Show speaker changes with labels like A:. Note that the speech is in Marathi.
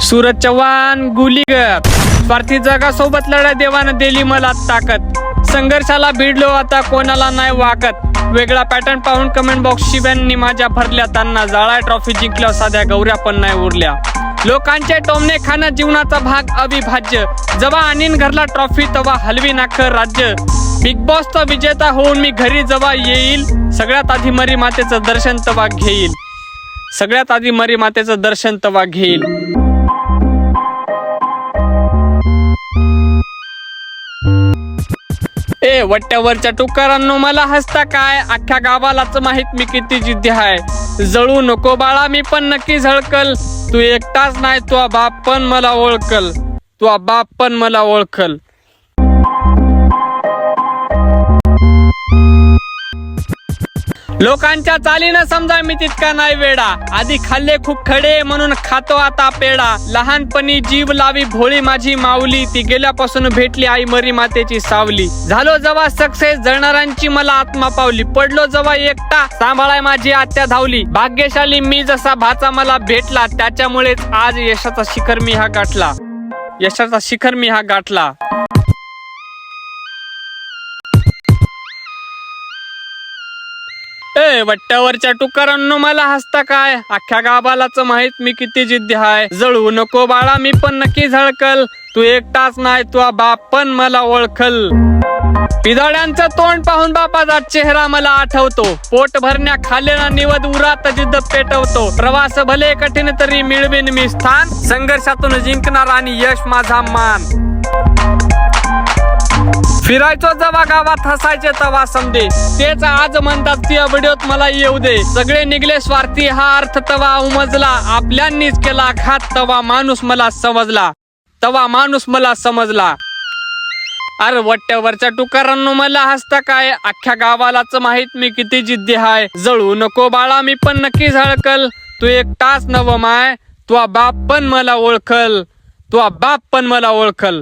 A: सूरज चव्हाण गुलीगत स्वार्थी जगासोबत लढा देवानं दिली मला ताकद. संघर्षाला भिडलो आता कोणाला नाही वाकत. वेगळा पॅटर्न पाहून कमेंट बॉक्स शिव्यांनी माझ्या भरल्या. त्यांना जाळा ट्रॉफी जिंकल्या साध्या गौऱ्या पण नाही उरल्या. लोकांचे टोमणे खाणं जीवनाचा भाग अविभाज्य. जवा आणीन घरला ट्रॉफी तवा हलवी नाखर राज्य. बिग बॉसचा विजेता होऊन मी घरी जवा येईल सगळ्यात आधी मरी मातेचं दर्शन तवा घेईल. सगळ्यात आधी मरी मातेचं दर्शन तवा घेईल. वट्ट्यावरच्या टुकारांनो मला हसता काय? अख्ख्या गावालाच माहीत मी किती जिद्दी आहे जळू नको बाळा मी पण नक्की झळकल. तू एकटाच नाही तुझा बाप पण मला ओळखल. तुझा बाप पण मला ओळखल. लोकांच्या चालीनं समजा मी तितका नाही वेडा. आधी खाल्ले खूप खडे म्हणून खातो आता पेडा लहानपणी जीव लावी भोळी माझी माऊली. ती गेल्यापासून भेटली आई मरी मातेची सावली. झालो जवा सक्सेस जळणारांची मला आत्मा पावली. पडलो जवा एकटा सांभाळाय माझी आत्या धावली. भाग्यशाली मी जसा भाचा मला भेटला त्याच्यामुळेच आज यशाचा शिखर मी हा गाठला. यशाचा शिखर मी हा गाठला. वट्ट्यावरच्या टुकारांनो मला हसता काय? अख्ख्या गाबालाच माहीत मी किती जिद्दी हाय. जळू नको बाळा मी पण नक्की झळकल. तू एकटाच नाही तुझा बाप पण मला ओळखल. पिदाळ्यांचं तोंड पाहून बापाचा चेहरा मला आठवतो. पोट भरण्या खालेला निवद उरात जिद्द पेटवतो. प्रवास भले कठीण तरी मिळवीन मी स्थान. संघर्षातून जिंकणार आणि यश माझा मान. फिरायचो जवा गावात हसायचे तवा समजे. तेच आज म्हणतात त्या व्हिडिओत मला येऊ दे. सगळे निघले स्वार्थी हा अर्थ तवा उमजला. आपल्यांनीच केला घात तवा माणूस मला समजला. तवा माणूस मला समजला. अरे वट्ट्यावरच्या टुकारांनो मला हसता काय? अख्ख्या गावालाच माहीत मी किती जिद्दी हाय. जळू नको बाळा मी पण नक्की झळकल. तू एकटाच नव माय. तुझा बाप पण मला ओळखल. तुझा बाप पण मला ओळखल.